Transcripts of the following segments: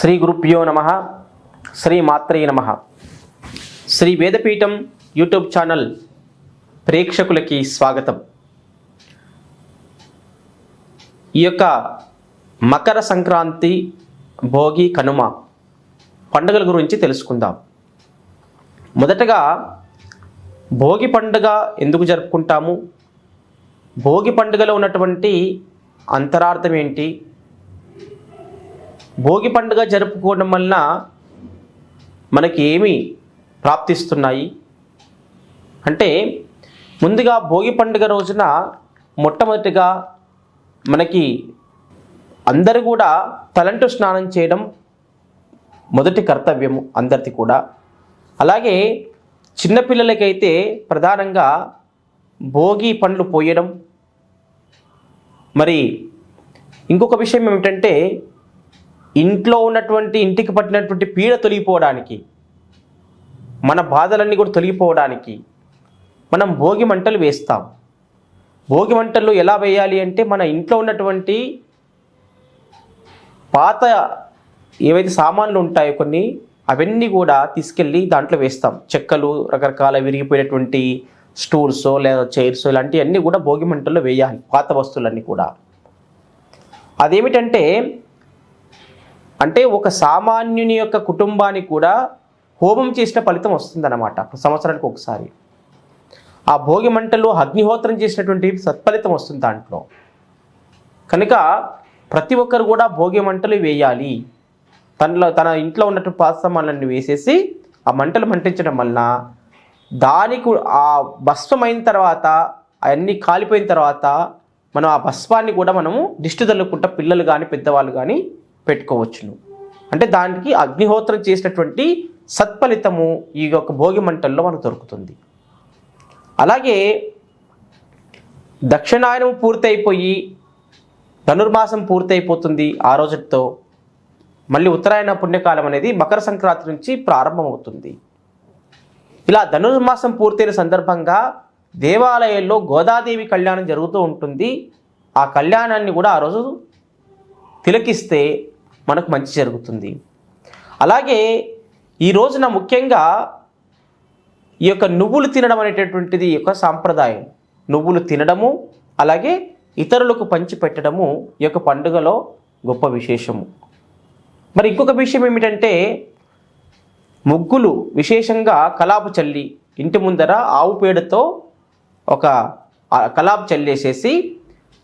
శ్రీ గురుభ్యో నమ శ్రీ మాత్రే నమ. శ్రీ వేదపీఠం యూట్యూబ్ ఛానల్ ప్రేక్షకులకి స్వాగతం. ఈ యొక్క మకర సంక్రాంతి భోగి కనుమ పండుగల గురించి తెలుసుకుందాం. మొదటగా భోగి పండుగ ఎందుకు జరుపుకుంటాము? భోగి పండుగలో ఉన్నటువంటి అంతరార్థం ఏంటి? భోగి పండుగ జరుపుకోవడం వలన మనకి ఏమి ప్రాప్తిస్తున్నాయి? అంటే ముందుగా భోగి పండుగ రోజున మొట్టమొదటిగా మనకి అందరూ కూడా తలంటు స్నానం చేయడం మొదటి కర్తవ్యము అందరిది కూడా. అలాగే చిన్నపిల్లలకైతే ప్రధానంగా భోగి పండ్లు పోయడం. మరి ఇంకొక విషయం ఏమిటంటే ఇంట్లో ఉన్నటువంటి ఇంటికి పట్టినటువంటి పీడ తొలగిపోవడానికి మన బాధలన్నీ కూడా తొలగిపోవడానికి మనం భోగి మంటలు వేస్తాం. భోగి మంటలు ఎలా వేయాలి అంటే మన ఇంట్లో ఉన్నటువంటి పాత ఏవైతే సామాన్లు ఉంటాయో కొన్ని అవన్నీ కూడా తీసుకెళ్ళి దాంట్లో వేస్తాం. చెక్కలు రకరకాల విరిగిపోయినటువంటి స్టూల్స్ లేదా చైర్స్ ఇలాంటివన్నీ కూడా భోగి మంటల్లో వేయాలి పాత వస్తువులన్నీ కూడా. అదేమిటంటే అంటే ఒక సామాన్యుని యొక్క కుటుంబానికి కూడా హోమం చేసిన ఫలితం వస్తుందన్నమాట. సంవత్సరానికి ఒకసారి. ఆ భోగి మంటలు అగ్నిహోత్రం చేసినటువంటి సత్ఫలితం వస్తుంది దాంట్లో. కనుక ప్రతి ఒక్కరు కూడా భోగి మంటలు వేయాలి. తనలో తన ఇంట్లో ఉన్నటువంటి పాత సామాన్లన్నీ వేసేసి ఆ మంటలు మంటించడం వలన దానికి ఆ భస్మమైన అయిన తర్వాత అవన్నీ కాలిపోయిన తర్వాత మనం ఆ భస్వాన్ని కూడా మనము దిష్టి తల్లుకుంటా పిల్లలు కానీ పెద్దవాళ్ళు కానీ పెట్టుకోవచ్చును. అంటే దానికి అగ్నిహోత్రం చేసినటువంటి సత్ఫలితము ఈ యొక్క భోగి మంటల్లో మనకు దొరుకుతుంది. అలాగే దక్షిణాయనం పూర్తయిపోయి ధనుర్మాసం పూర్తయిపోతుంది ఆ రోజుతో. మళ్ళీ ఉత్తరాయణ పుణ్యకాలం అనేది మకర సంక్రాంతి నుంచి ప్రారంభమవుతుంది. ఇలా ధనుర్మాసం పూర్తయిన సందర్భంగా దేవాలయాల్లో గోదాదేవి కళ్యాణం జరుగుతూ ఉంటుంది. ఆ కళ్యాణాన్ని కూడా ఆ రోజు తిలకిస్తే మనకు మంచి జరుగుతుంది. అలాగే ఈ రోజున ముఖ్యంగా ఈ యొక్క నువ్వులు తినడం అనేటటువంటిది యొక్క సాంప్రదాయం. నువ్వులు తినడము అలాగే ఇతరులకు పంచి పెట్టడము ఈ యొక్క పండుగలో గొప్ప విశేషము. మరి ఇంకొక విషయం ఏమిటంటే ముగ్గులు విశేషంగా కలాపు చల్లి ఇంటి ముందర ఆవు పేడతో ఒక కలాపు చల్లేసేసి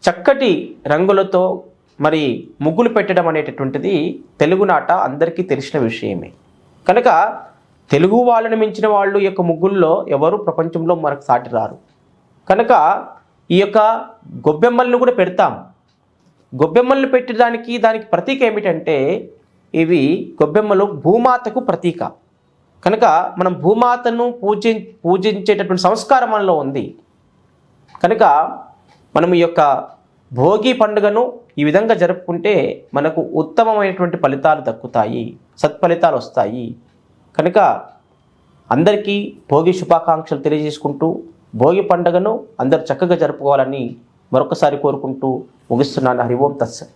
చక్కటి రంగులతో మరి ముగ్గులు పెట్టడం అనేటటువంటిది తెలుగునాట అందరికీ తెలిసిన విషయమే. కనుక తెలుగు వాళ్ళని మించిన వాళ్ళు ఈ యొక్క ముగ్గుల్లో ఎవరు ప్రపంచంలో మనకు సాటి రారు. కనుక ఈ యొక్క గొబ్బెమ్మలను కూడా పెడతాం. గొబ్బెమ్మలను పెట్టడానికి దానికి ప్రతీక ఏమిటంటే ఇవి గొబ్బెమ్మలు భూమాతకు ప్రతీక. కనుక మనం భూమాతను పూజి పూజించేటటువంటి సంస్కారం మనలో ఉంది. కనుక మనం ఈ యొక్క భోగి పండుగను ఈ విధంగా జరుపుకుంటే మనకు ఉత్తమమైనటువంటి ఫలితాలు దక్కుతాయి సత్ఫలితాలు వస్తాయి. కనుక అందరికీ భోగి శుభాకాంక్షలు తెలియజేసుకుంటూ భోగి పండుగను అందరు చక్కగా జరుపుకోవాలని మరొకసారి కోరుకుంటూ ముగిస్తున్నాను. హరి ఓం తత్సత్.